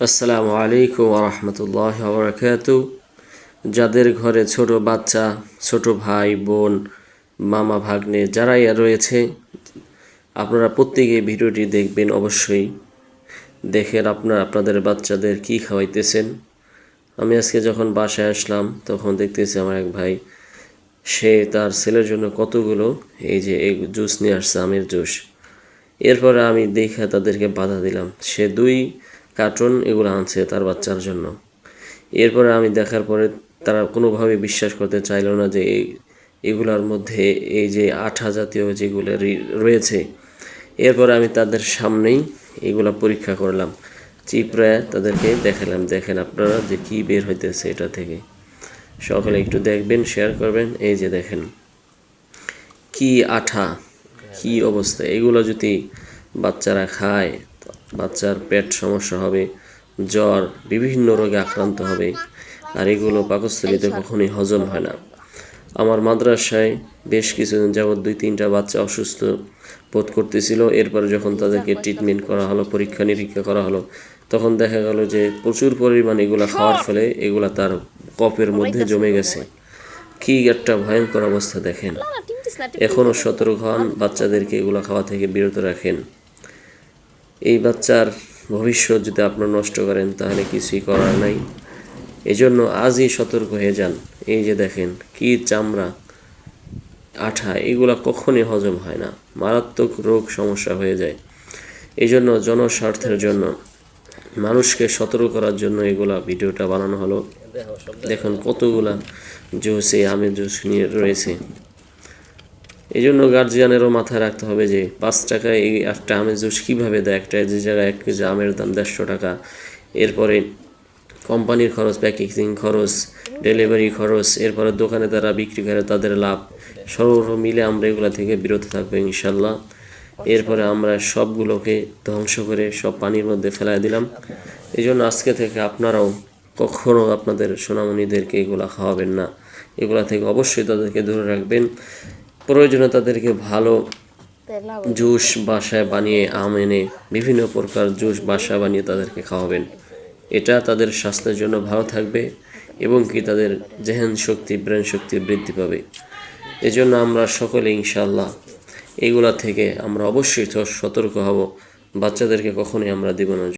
আসসালামু আলাইকুম রহমতুল্লাহ বরকাত যাদের ঘরে ছোট বাচ্চা, ছোট ভাই, বোন, মামা, ভাগ্নে, যারাই রয়েছে, আপনারা প্রত্যেকে ভিডিওটি দেখবেন অবশ্যই। দেখেন আপনারা, আপনাদের বাচ্চাদের কি খাওয়াইতেছেন। আমি আজকে যখন বাসায় আসলাম, তখন দেখতেছি আমার এক ভাই, সে তার ছেলের জন্য কতগুলো, এই যে এই জুস নিয়ে আসছে, আমের জুস। এরপরে আমি দেখে তাদেরকে বাধা দিলাম। সে দুই কার্টুন এগুলো আনছে তার বাচ্চার জন্য। এরপরে আমি দেখার পরে তারা কোনোভাবে বিশ্বাস করতে চাইলো না যে এই, এগুলার মধ্যে এই যে আঠা জাতীয় যেগুলো রয়েছে, এরপরে আমি তাদের সামনেই এগুলা পরীক্ষা করলাম। চিপড়ে তাদেরকে দেখালাম, দেখেন আপনারা যে কি বের হইতেছে এটা থেকে। সকলে একটু দেখবেন শেয়ার করবেন, এই যে দেখেন। কি আঠা, কি অবস্থা, এগুলো যদি বাচ্চারা খায় বাচ্চার পেট সমস্যা হবে জ্বর বিভিন্ন রোগে আক্রান্ত হবে আর এগুলো পাকস্থলিতে কখনোই হজম হয় না। আমার মাদ্রাসায় বেশ কিছুদিন যাবৎ দুই তিনটা বাচ্চা অসুস্থ বোধ করতেছিল। এরপরে যখন তাদেরকে ট্রিটমেন্ট করা হলো পরীক্ষা নিরীক্ষা করা হলো তখন দেখা গেল যে প্রচুর পরিমাণ এগুলা খাওয়ার ফলে এগুলা তার কপের মধ্যে জমে গেছে। কি একটা ভয়ঙ্কর অবস্থা দেখেন। এখনও সতর্ক হন বাচ্চাদেরকে এগুলো খাওয়া থেকে বিরত রাখেন। এই বাচ্চার ভবিষ্যৎ যদি আপনারা নষ্ট করেন, তাহলে কিছুই করার নাই। এজন্য আজই সতর্ক হয়ে যান। এই যে দেখেন, কি চামড়া, আঠা, এগুলা কখনই হজম হয় না। মারাত্মক রোগ সমস্যা হয়ে যায়। এই জন্য জনস্বার্থের জন্য মানুষকে সতর্ক করার জন্য এগুলা ভিডিওটা বানানো হলো। দেখুন কতগুলা জুস আমের জুস নিয়ে রয়েছে। এই জন্য গার্জিয়ানেরও মাথায় রাখতে হবে যে পাঁচ টাকায় এই একটা আমের জুস কীভাবে দেয়? একটা যে জায়গায় এক কেজি আমের দাম দেড়শো টাকা, এরপরে কোম্পানির খরচ প্যাকেজিং খরচ ডেলিভারি খরচ, এরপরে দোকানে তারা বিক্রি করে, তাদের লাভ সর্ব মিলে আমরা এগুলো থেকে বিরত থাকব ইনশাল্লাহ এরপরে আমরা সবগুলোকে ধ্বংস করে সব পানির মধ্যে ফেলাই দিলাম। এই জন্য আজকে থেকে আপনারাও কখনো আপনাদের সোনামণিদেরকে এগুলা খাওয়াবেন না। এগুলা থেকে অবশ্যই তাদেরকে দূরে রাখবেন। প্রয়োজনে তাদেরকে ভালো জুস বাসায় বানিয়ে আম এনে বিভিন্ন প্রকার জুস বাসা বানিয়ে তাদেরকে খাওয়াবেন। এটা তাদের স্বাস্থ্যের জন্য ভালো থাকবে এবং কি তাদের জেহেন শক্তি ব্রেন শক্তি বৃদ্ধি পাবে। এজন্য আমরা সকলে ইনশাল্লাহ এইগুলা থেকে আমরা অবশ্যই সতর্ক হব। বাচ্চাদেরকে কখনোই আমরা দিব না।